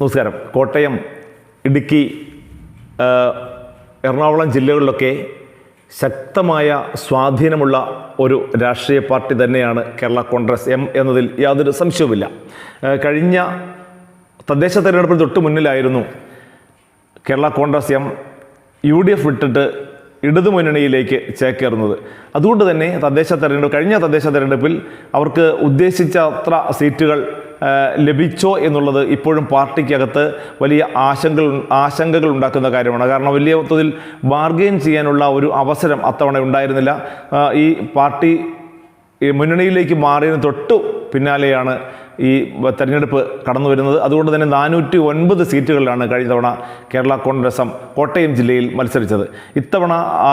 നമസ്കാരം. കോട്ടയം ഇടുക്കി എറണാകുളം ജില്ലകളിലൊക്കെ ശക്തമായ സ്വാധീനമുള്ള ഒരു രാഷ്ട്രീയ പാർട്ടി തന്നെയാണ് കേരള കോൺഗ്രസ് എം എന്നതിൽ യാതൊരു സംശയവുമില്ല. കഴിഞ്ഞ തദ്ദേശ തെരഞ്ഞെടുപ്പിന് തൊട്ട് മുന്നിലായിരുന്നു Kerala Congress M U D F വിട്ടിട്ട് ഇടതുമുന്നണിയിലേക്ക് ചേക്കേറുന്നത്. അതുകൊണ്ട് തന്നെ തദ്ദേശ തെരഞ്ഞെടുപ്പ് കഴിഞ്ഞ തദ്ദേശ തെരഞ്ഞെടുപ്പിൽ അവർക്ക് ഉദ്ദേശിച്ച അത്ര സീറ്റുകൾ ലഭിച്ചോ എന്നുള്ളത് ഇപ്പോഴും പാർട്ടിക്കകത്ത് വലിയ ആശങ്ക ആശങ്കകൾ ഉണ്ടാക്കുന്ന കാര്യമാണ്. കാരണം വലിയ മൊത്തത്തിൽ ബാർഗെയിൻ ചെയ്യാനുള്ള ഒരു അവസരം അത്തവണ ഉണ്ടായിരുന്നില്ല. ഈ പാർട്ടി മുന്നണിയിലേക്ക് മാറിയതിന് തൊട്ടു പിന്നാലെയാണ് ഈ തെരഞ്ഞെടുപ്പ് കടന്നു വരുന്നത്. അതുകൊണ്ട് തന്നെ നാനൂറ്റി ഒൻപത് സീറ്റുകളിലാണ് കഴിഞ്ഞ തവണ കേരള കോൺഗ്രസം കോട്ടയം ജില്ലയിൽ മത്സരിച്ചത്. ഇത്തവണ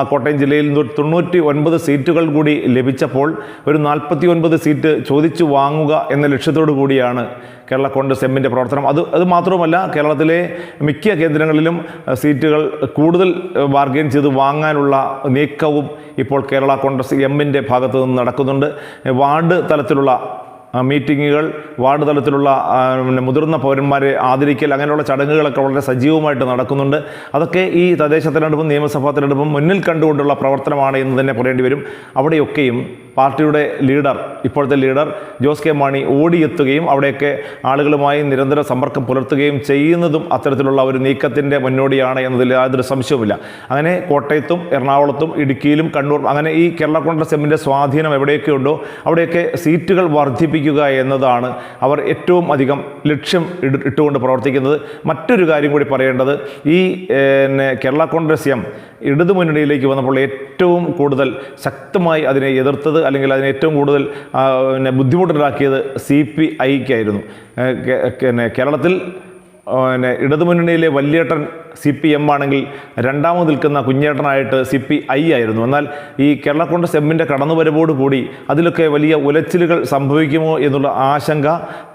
കോട്ടയം ജില്ലയിൽ തൊണ്ണൂറ്റി ഒൻപത് സീറ്റുകൾ കൂടി ലഭിച്ചപ്പോൾ ഒരു നാൽപ്പത്തി ഒൻപത് സീറ്റ് ചോദിച്ചു വാങ്ങുക എന്ന ലക്ഷ്യത്തോടു കൂടിയാണ് കേരള കോൺഗ്രസ് എമ്മിന്റെ പ്രവർത്തനം. അത് അത് മാത്രമല്ല കേരളത്തിലെ മിക്ക കേന്ദ്രങ്ങളിലും സീറ്റുകൾ കൂടുതൽ ബാർഗെയിൻ ചെയ്ത് വാങ്ങാനുള്ള നീക്കവും ഇപ്പോൾ കേരള കോൺഗ്രസ് എമ്മിന്റെ ഭാഗത്തു നിന്ന് നടക്കുന്നുണ്ട്. വാർഡ് തലത്തിലുള്ള മീറ്റിങ്ങുകൾ വാർഡ് തലത്തിലുള്ള പിന്നെ മുതിർന്ന പൗരന്മാരെ ആദരിക്കൽ അങ്ങനെയുള്ള ചടങ്ങുകളൊക്കെ വളരെ സജീവമായിട്ട് നടക്കുന്നുണ്ട്. അതൊക്കെ ഈ തദ്ദേശ തെരഞ്ഞെടുപ്പും നിയമസഭാ തെരഞ്ഞെടുപ്പും മുന്നിൽ കണ്ടുകൊണ്ടുള്ള പ്രവർത്തനമാണ് എന്ന് തന്നെ പറയേണ്ടി വരും. അവിടെയൊക്കെയും പാർട്ടിയുടെ ലീഡർ ഇപ്പോഴത്തെ ലീഡർ ജോസ് കെ മാണി ഓടിയെത്തുകയും അവിടെയൊക്കെ ആളുകളുമായി നിരന്തര സമ്പർക്കം പുലർത്തുകയും ചെയ്യുന്നതും അത്തരത്തിലുള്ള ഒരു നീക്കത്തിന്റെ മുന്നോടിയാണ് എന്നതിൽ യാതൊരു സംശയവുമില്ല. അങ്ങനെ കോട്ടയത്തും എറണാകുളത്തും ഇടുക്കിയിലും കണ്ണൂർ അങ്ങനെ ഈ കേരള കോൺഗ്രസ് എമ്മിന്റെ സ്വാധീനം എവിടെയൊക്കെ ഉണ്ടോ അവിടെയൊക്കെ സീറ്റുകൾ വർദ്ധിപ്പിക്കുക എന്നതാണ് അവർ ഏറ്റവും അധികം ലക്ഷ്യം ഇട- ഇട്ടുകൊണ്ട് പ്രവർത്തിക്കുന്നത്. മറ്റൊരു കാര്യം കൂടി പറയേണ്ടത് ഈ പിന്നെ കേരള കോൺഗ്രസ് എം ഇടതുമുന്നണിയിലേക്ക് വന്നപ്പോൾ ഏറ്റവും കൂടുതൽ ശക്തമായി അതിനെ എതിർത്തത് അല്ലെങ്കിൽ അതിനെ ഏറ്റവും കൂടുതൽ പിന്നെ ബുദ്ധിമുട്ടുണ്ടാക്കിയത് സി പി ഐക്കായിരുന്നു പിന്നെ കേരളത്തിൽ പിന്നെ ഇടതുമുന്നണിയിലെ വല്യേട്ടൻ സി പി എം ആണെങ്കിൽ രണ്ടാമത് നിൽക്കുന്ന കുഞ്ഞേട്ടനായിട്ട് സി പി ഐ ആയിരുന്നു. എന്നാൽ ഈ കേരള കോൺഗ്രസ് എമ്മിന്റെ കടന്നുവരവോടുകൂടി അതിലൊക്കെ വലിയ ഉലച്ചിലുകൾ സംഭവിക്കുമോ എന്നുള്ള ആശങ്ക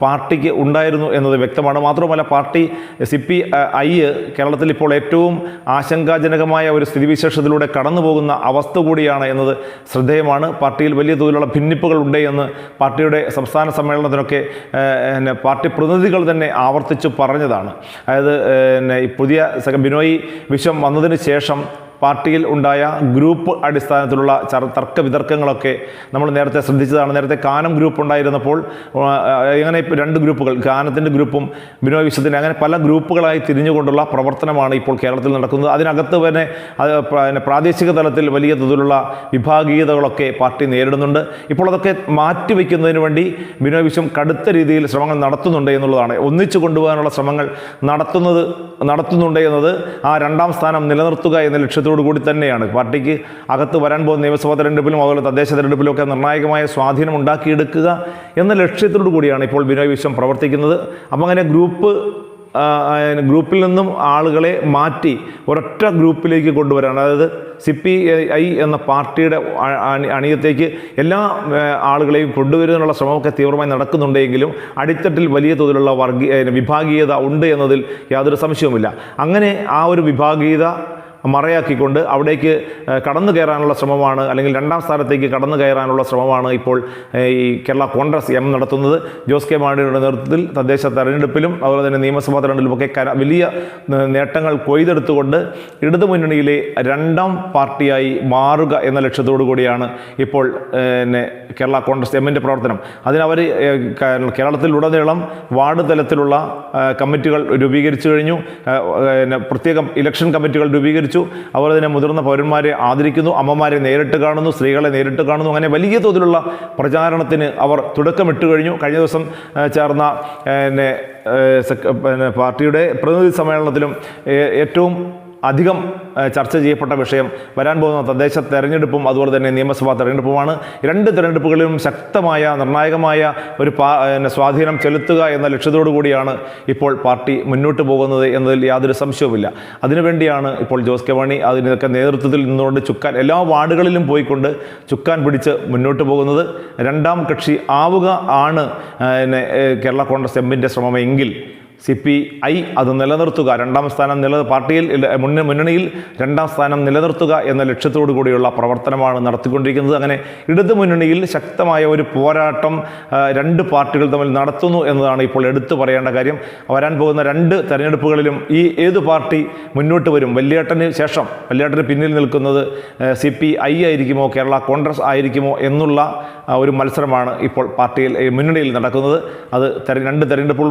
പാർട്ടിക്ക് ഉണ്ടായിരുന്നു എന്നത് വ്യക്തമാണ്. മാത്രമല്ല പാർട്ടി സി പി ഐ കേരളത്തിൽ ഇപ്പോൾ ഏറ്റവും ആശങ്കാജനകമായ ഒരു സ്ഥിതിവിശേഷത്തിലൂടെ കടന്നു പോകുന്ന അവസ്ഥ കൂടിയാണ് എന്നത് ശ്രദ്ധേയമാണ്. പാർട്ടിയിൽ വലിയ തോതിലുള്ള ഭിന്നിപ്പുകൾ ഉണ്ട് എന്ന് പാർട്ടിയുടെ സംസ്ഥാന സമ്മേളനത്തിനൊക്കെ പാർട്ടി പ്രതിനിധികൾ തന്നെ ആവർത്തിച്ചു പറഞ്ഞതാണ്. അതായത് പുതിയ സെക്ര- ബിനോയ് വിശ്വം വന്നതിന് ശേഷം പാർട്ടിയിൽ ഉണ്ടായ ഗ്രൂപ്പ് അടിസ്ഥാനത്തിലുള്ള തർക്ക വിതർക്കങ്ങളൊക്കെ നമ്മൾ നേരത്തെ ശ്രദ്ധിച്ചതാണ്. നേരത്തെ കാനം ഗ്രൂപ്പ് ഉണ്ടായിരുന്നപ്പോൾ ഇപ്പോൾ രണ്ട് ഗ്രൂപ്പുകൾ കാനത്തിന്റെ ഗ്രൂപ്പും ബിനോയ് വിശ്വത്തിന്റെ അങ്ങനെ പല ഗ്രൂപ്പുകളായി തിരിഞ്ഞുകൊണ്ടുള്ള പ്രവർത്തനമാണ് ഇപ്പോൾ കേരളത്തിൽ നടക്കുന്നത്. അതിനകത്ത് തന്നെ പ്രാദേശിക തലത്തിൽ വലിയ തോതിലുള്ള വിഭാഗീയതകളൊക്കെ പാർട്ടി നേരിടുന്നുണ്ട്. ഇപ്പോൾ അതൊക്കെ മാറ്റിവെക്കുന്നതിന് വേണ്ടി ബിനോയ് വിശ്വം കടുത്ത രീതിയിൽ ശ്രമങ്ങൾ നടത്തുന്നുണ്ട് എന്നുള്ളതാണ്. ഒന്നിച്ചു കൊണ്ടുപോകാനുള്ള ശ്രമങ്ങൾ നടത്തുന്നത് നടത്തുന്നുണ്ട് എന്നത് ആ രണ്ടാം സ്ഥാനം നിലനിർത്തുക എന്ന ലക്ഷ്യത്തോടു കൂടി തന്നെയാണ്. പാർട്ടിക്ക് അകത്ത് വരാൻ പോകുന്ന നിയമസഭാ തെരഞ്ഞെടുപ്പിലും അതുപോലെ തദ്ദേശ തെരഞ്ഞെടുപ്പിലും ഒക്കെ നിർണായകമായ സ്വാധീനം ഉണ്ടാക്കിയെടുക്കുക എന്ന ലക്ഷ്യത്തോടു കൂടിയാണ് ഇപ്പോൾ ബിനോയ് വിശ്വം പ്രവർത്തിക്കുന്നത്. അപ്പം അങ്ങനെ ഗ്രൂപ്പ് ഗ്രൂപ്പിൽ നിന്നും ആളുകളെ മാറ്റി ഒരൊറ്റ ഗ്രൂപ്പിലേക്ക് കൊണ്ടുവരാൻ അതായത് സി പി ഐ എന്ന പാർട്ടിയുടെ അണിയത്തേക്ക് എല്ലാ ആളുകളെയും കൊണ്ടുവരുന്നതിനുള്ള ശ്രമമൊക്കെ തീവ്രമായി നടക്കുന്നുണ്ടെങ്കിലും അടിത്തട്ടിൽ വലിയ തോതിലുള്ള വർഗീയ വിഭാഗീയത ഉണ്ട് എന്നതിൽ യാതൊരു സംശയവുമില്ല. അങ്ങനെ ആ ഒരു വിഭാഗീയത മറയാക്കിക്കൊണ്ട് അവിടേക്ക് കടന്നു കയറാനുള്ള ശ്രമമാണ് അല്ലെങ്കിൽ രണ്ടാം സ്ഥാനത്തേക്ക് കടന്നു കയറാനുള്ള ശ്രമമാണ് ഇപ്പോൾ ഈ കേരള കോൺഗ്രസ് എം നടത്തുന്നത്. ജോസ് കെ മാണിയുടെ നേതൃത്വത്തിൽ തദ്ദേശ തെരഞ്ഞെടുപ്പിലും അതുപോലെ തന്നെ നിയമസഭാ തെരഞ്ഞെടുപ്പിലുമൊക്കെ വലിയ നേട്ടങ്ങൾ കൊയ്തെടുത്തുകൊണ്ട് ഇടതുമുന്നണിയിലെ രണ്ടാം പാർട്ടിയായി മാറുക എന്ന ലക്ഷ്യത്തോടു കൂടിയാണ് ഇപ്പോൾ പിന്നെ കേരള കോൺഗ്രസ് എമ്മിന്റെ പ്രവർത്തനം. അതിനവർ കേരളത്തിലുടനീളം വാർഡ് തലത്തിലുള്ള കമ്മിറ്റികൾ രൂപീകരിച്ചു കഴിഞ്ഞു. പ്രത്യേകം ഇലക്ഷൻ കമ്മിറ്റികൾ രൂപീകരിച്ചു. അതുപോലെ തന്നെ മുതിർന്ന പൗരന്മാരെ ആദരിക്കുന്നു അമ്മമാരെ നേരിട്ട് കാണുന്നു സ്ത്രീകളെ നേരിട്ട് കാണുന്നു. അങ്ങനെ വലിയ തോതിലുള്ള പ്രചാരണത്തിന് അവർ തുടക്കമിട്ട് കഴിഞ്ഞു. കഴിഞ്ഞ ദിവസം ചേർന്ന പിന്നെ പാർട്ടിയുടെ പ്രതിനിധി സമ്മേളനത്തിലും ഏറ്റവും അധികം ചർച്ച ചെയ്യപ്പെട്ട വിഷയം വരാൻ പോകുന്ന തദ്ദേശ തെരഞ്ഞെടുപ്പും അതുപോലെ തന്നെ നിയമസഭാ തെരഞ്ഞെടുപ്പുമാണ്. രണ്ട് തെരഞ്ഞെടുപ്പുകളിലും ശക്തമായ നിർണായകമായ ഒരു സ്വാധീനം ചെലുത്തുക എന്ന ലക്ഷ്യത്തോടു കൂടിയാണ് ഇപ്പോൾ പാർട്ടി മുന്നോട്ട് പോകുന്നത് എന്നതിൽ യാതൊരു സംശയവുമില്ല. അതിനുവേണ്ടിയാണ് ഇപ്പോൾ ജോസ് കെ മാണി അതിനൊക്കെ നേതൃത്വത്തിൽ നിന്നുകൊണ്ട് ചുക്കാൻ എല്ലാ വാർഡുകളിലും പോയിക്കൊണ്ട് ചുക്കാൻ പിടിച്ച് മുന്നോട്ട് പോകുന്നത്. രണ്ടാം കക്ഷി ആവുക ആണ് കേരള കോൺഗ്രസ് എമ്മിന്റെ ശ്രമമെങ്കിൽ സി പി ഐ അത് നിലനിർത്തുക. രണ്ടാം സ്ഥാനം നില പാർട്ടിയിൽ മുന്നണിയിൽ രണ്ടാം സ്ഥാനം നിലനിർത്തുക എന്ന ലക്ഷ്യത്തോടു കൂടിയുള്ള പ്രവർത്തനമാണ് നടത്തിക്കൊണ്ടിരിക്കുന്നത്. അങ്ങനെ ഇടതു മുന്നണിയിൽ ശക്തമായ ഒരു പോരാട്ടം രണ്ട് പാർട്ടികൾ തമ്മിൽ നടത്തുന്നു എന്നതാണ് ഇപ്പോൾ എടുത്തു പറയേണ്ട കാര്യം. വരാൻ പോകുന്ന രണ്ട് തെരഞ്ഞെടുപ്പുകളിലും ഈ ഏത് പാർട്ടി മുന്നോട്ട് വരും? വല്യേട്ടന് ശേഷം വല്യേട്ടന് പിന്നിൽ നിൽക്കുന്നത് സി പി ഐ ആയിരിക്കുമോ? കേരള കോൺഗ്രസ് ആയിരിക്കുമോ? എന്നുള്ള ഒരു മത്സരമാണ് ഇപ്പോൾ പാർട്ടിയിൽ മുന്നണിയിൽ നടക്കുന്നത്. അത് തെര രണ്ട്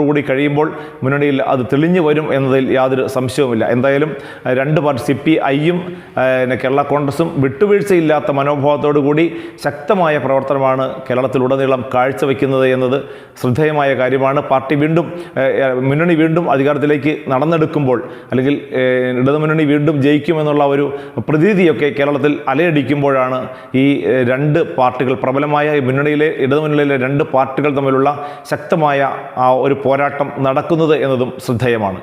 കൂടി കഴിയുമ്പോൾ മുന്നണിയിൽ അത് തെളിഞ്ഞു വരും എന്നതിൽ യാതൊരു സംശയവുമില്ല. എന്തായാലും രണ്ട് പാർട്ടി സി പി ഐയും കേരള കോൺഗ്രസും വിട്ടുവീഴ്ചയില്ലാത്ത മനോഭാവത്തോടു കൂടി ശക്തമായ പ്രവർത്തനമാണ് കേരളത്തിലുടനീളം കാഴ്ചവെക്കുന്നത് എന്നത് ശ്രദ്ധേയമായ കാര്യമാണ്. പാർട്ടി വീണ്ടും മുന്നണി വീണ്ടും അധികാരത്തിലേക്ക് നടന്നെടുക്കുമ്പോൾ അല്ലെങ്കിൽ ഇടതുമുന്നണി വീണ്ടും ജയിക്കുമെന്നുള്ള ഒരു പ്രതീതിയൊക്കെ കേരളത്തിൽ അലയടിക്കുമ്പോഴാണ് ഈ രണ്ട് പാർട്ടികൾ പ്രബലമായ ഈ മുന്നണിയിലെ ഇടതുമുന്നണിയിലെ രണ്ട് പാർട്ടികൾ തമ്മിലുള്ള ശക്തമായ ഒരു പോരാട്ടം നടക്കുന്നത് എന്നതും ശ്രദ്ധേയമാണ്.